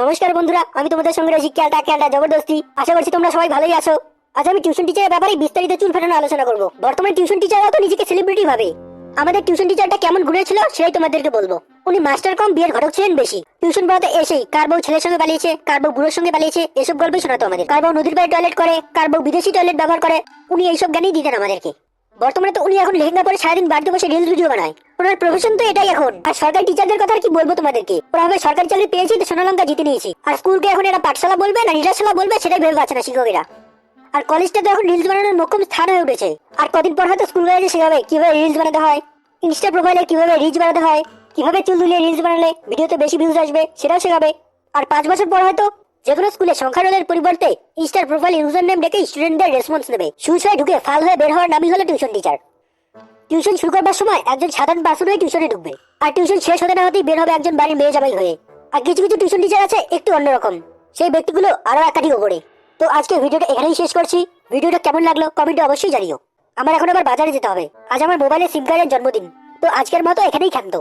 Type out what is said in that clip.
নমস্কার বন্ধুরা, আমি তোমাদের সঙ্গে রয়েছি ক্যালটা ক্যালটা জবরদস্তি। আশা করছি তোমরা সবাই ভালোই আছো। আজ আমি টিউশন টিচারের ব্যাপারে বিস্তারিত চুল ফেটানো আলোচনা করব। বর্তমানে টিউশন টিচাররা তো নিজেকে সেলিব্রিটি ভাবে। আমাদের টিউশন টিচারটা কেমন ঘুরেছিল, সেটাই তোমাদেরকে বলব। উনি মাস্টার কম বিয়ের ঘটক ছিলেন বেশি। টিউশন পড়াতে এসেই কার বউ ছেলের সঙ্গে পালিয়েছে, কার বউ বুড়োর সঙ্গে পালিয়েছে, এসব গল্পই শোনাতো আমাদের। কার বউ নদীর পাড়ে টয়লেট করে, কার বউ বিদেশি টয়লেট ব্যবহার করে, উনি এইসব জ্ঞানই দিতেন আমাদেরকে। বর্তমানে তো উনি এখন লেহেঙ্গা পরে সারাদিন বাড়িতে বসে রিলস ভিডিও বানায়। ওনার প্রফেশন তো এটাই এখন। আর সরকারি টিচারদের কথা কি বলব তোমাদেরকে? ওরা হবে সরকারি চাকরি পেয়েছি তো সোনালঙ্কা জিতে নিয়েছি। আর স্কুলকে এখন এরা পাঠশালা বলবে না রিডারশালা বলবে সেটাই ভেবে পাচ্ছে না শিক্ষকেরা? আর কলেজটা তো এখন রিলস বানানোর মোক্ষম স্থান হয়ে উঠেছে। আর কদিন পর হয়তো স্কুল কলেজে শেখাবে কীভাবে রিলস বানাতে হয় ইনস্টা প্রোফাইলে কীভাবে রিলস বানাতে হয়, কীভাবে চুল দুলিয়ে রিলস বানালে ভিডিওতে বেশি ভিউজ আসবে সেটাও শেখাবে। আর পাঁচ বছর পর হয়তো যে কোনো স্কুলে সংখ্যা রোলের পরিবর্তে ইনস্টার প্রোফাইল ইউজার নেম ডেকে স্টুডেন্টদের রেসপন্স নেবে। সুইচ ঢুকে ফাল হয়ে বের হওয়ার নামই হলো টিউশন টিচার টিউশন শুরু করবার সময় একজন সাধারণ পার্সন হয়ে টিউশনে ঢুকবে। আর টিউশন শেষ হতে না হতেই বের হবে একজন বাড়ির মেয়ে জামাই হয়ে। আর কিছু কিছু টিউশন টিচার আছে একটু অন্যরকম। সেই ব্যক্তিগুলো আরও একাধিক ওপরে। তো আজকে ভিডিওটা এখানেই শেষ করছি। ভিডিওটা কেমন লাগল কমেন্টে অবশ্যই জানিও। আমার এখন আবার বাজারে যেতে হবে। আজ আমার মোবাইলের সিম কার্ডের জন্মদিন। তো আজকের মতো এখানেই ক্ষান্ত